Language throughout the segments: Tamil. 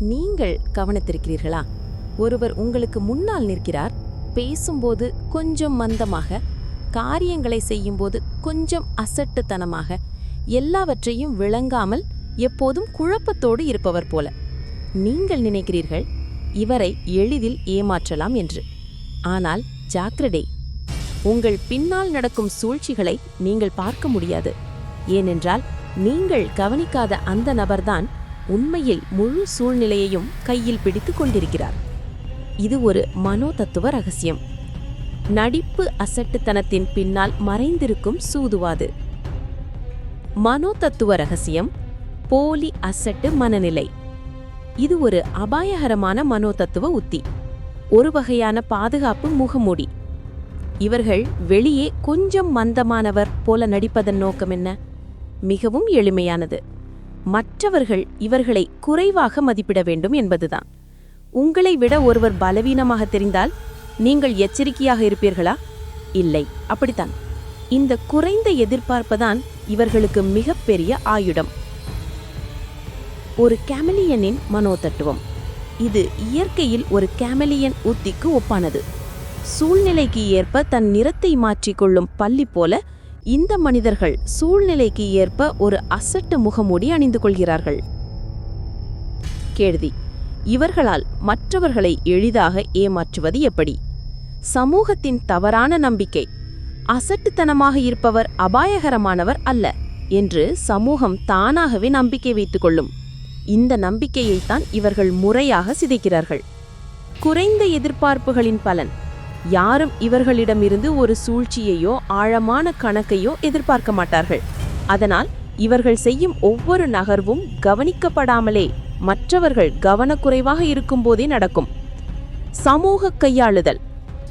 நீங்கள் கவனித்திருக்கிறீர்களா? ஒருவர் உங்களுக்கு முன்னால் நிற்கிறார் பேசும்போது கொஞ்சம் மந்தமாக காரியங்களை செய்யும்போது கொஞ்சம் அசட்டுத்தனமாக எல்லாவற்றையும் விளங்காமல் எப்போதும் குழப்பத்தோடு இருப்பவர் போல. நீங்கள் நினைக்கிறீர்கள் இவரை எளிதில் ஏமாற்றலாம் என்று. ஆனால் ஜாக்கிரடே உங்கள் பின்னால் நடக்கும் சூழ்ச்சிகளை நீங்கள் பார்க்க முடியாது. ஏனென்றால் நீங்கள் கவனிக்காத அந்த நபர்தான் உண்மையில் முழு சூழ்நிலையையும் கையில் பிடித்துக் கொண்டிருக்கிறார். இது ஒரு மனோதத்துவ ரகசியம். நடிப்பு அசட்டுத்தனத்தின் பின்னால் மறைந்திருக்கும் சூதுவாது. மனோதத்துவ ரகசியம் போலி அசட்டு மனநிலை. இது ஒரு அபாயகரமான மனோதத்துவ உத்தி. ஒரு வகையான பாதுகாப்பு முகமூடி. இவர்கள் வெளியே கொஞ்சம் மந்தமானவர் போல நடிப்பதன் நோக்கம் என்ன? மிகவும் எளிமையானது. மற்றவர்கள் இவர்களை குறைவாக மதிப்பிட வேண்டும் என்பதுதான். உங்களை விட ஒருவர் பலவீனமாக தெரிந்தால் நீங்கள் எச்சரிக்கையாக இருப்பீர்களா? இல்லை அப்படித்தான். இந்த குறைந்த எதிர்பார்ப்புதான் இவர்களுக்கு மிகப்பெரிய ஆயுடம். ஒரு கேமலியனின் மனோதத்துவம். இது இயற்கையில் ஒரு கேமலியன் உத்திக்கு ஒப்பானது. சூழ்நிலைக்கு ஏற்ப தன் நிறத்தை மாற்றிக்கொள்ளும் பள்ளி போல இந்த மனிதர்கள் சூழ்நிலைக்கு ஏற்ப ஒரு அசட்டு முகமூடி அணிந்து கொள்கிறார்கள். கேள்வி. இவர்களால் மற்றவர்களை எளிதாக ஏமாற்றுவது எப்படி? சமூகத்தின் தவறான நம்பிக்கை. அசட்டுத்தனமாக இருப்பவர் அபாயகரமானவர் அல்ல என்று சமூகம் தானாகவே நம்பிக்கை வைத்துக் கொள்ளும். இந்த நம்பிக்கையைத்தான் இவர்கள் முறையாக சிதைக்கிறார்கள். குறைந்த எதிர்பார்ப்புகளின் பலன். யாரும் இவர்களிடமிருந்து ஒரு சூழ்ச்சியையோ ஆழமான கணக்கையோ எதிர்பார்க்க மாட்டார்கள். அதனால் இவர்கள் செய்யும் ஒவ்வொரு நகர்வும் கவனிக்கப்படாமலே மற்றவர்கள் கவனக்குறைவாக இருக்கும்போதே நடக்கும். சமூக கையாளுதல்.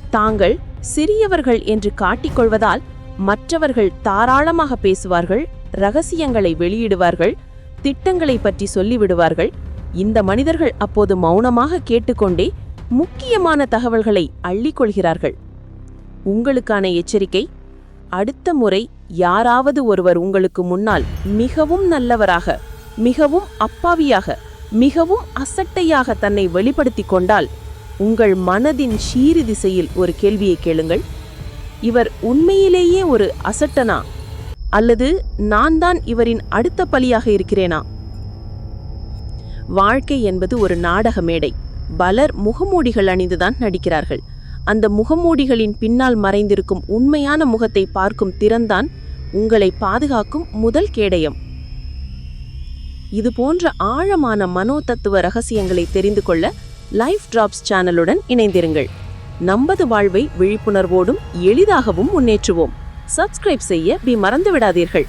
தாங்கள் சிறியவர்கள் என்று காட்டிக்கொள்வதால் மற்றவர்கள் தாராளமாக பேசுவார்கள் ரகசியங்களை வெளியிடுவார்கள் திட்டங்களை பற்றி சொல்லிவிடுவார்கள். இந்த மனிதர்கள் அப்போது மௌனமாக கேட்டுக்கொண்டே முக்கியமான தகவல்களை அள்ளிக்கொள்கிறார்கள். உங்களுக்கான எச்சரிக்கை அடுத்த முறை யாராவது ஒருவர் உங்களுக்கு முன்னால் மிகவும் நல்லவராக மிகவும் அப்பாவியாக மிகவும் அசட்டையாக தன்னை வெளிப்படுத்திக் கொண்டால் உங்கள் மனதின் சீறு திசையில் ஒரு கேள்வியை கேளுங்கள். இவர் உண்மையிலேயே ஒரு அசட்டனா? அல்லது நான் தான் இவரின் அடுத்த பலியாக இருக்கிறேனா? வாழ்க்கை என்பது ஒரு நாடக மேடை. பலர் முகமூடிகள் அணிந்துதான் நடிக்கிறார்கள். அந்த முகமூடிகளின் பின்னால் மறைந்திருக்கும் உண்மையான முகத்தை பார்க்கும் திறன்தான் உங்களை பாதுகாக்கும் முதல் கேடயம். இது போன்ற ஆழமான மனோதத்துவ ரகசியங்களை தெரிந்து கொள்ள லைஃப் டிராப்ஸ் சேனலுடன் இணைந்திருங்கள். நம்பது வாழ்வை விழிப்புணர்வோடும் எளிதாகவும் முன்னேற்றுவோம். சப்ஸ்கிரைப் செய்ய பி மறந்து விடாதீர்கள்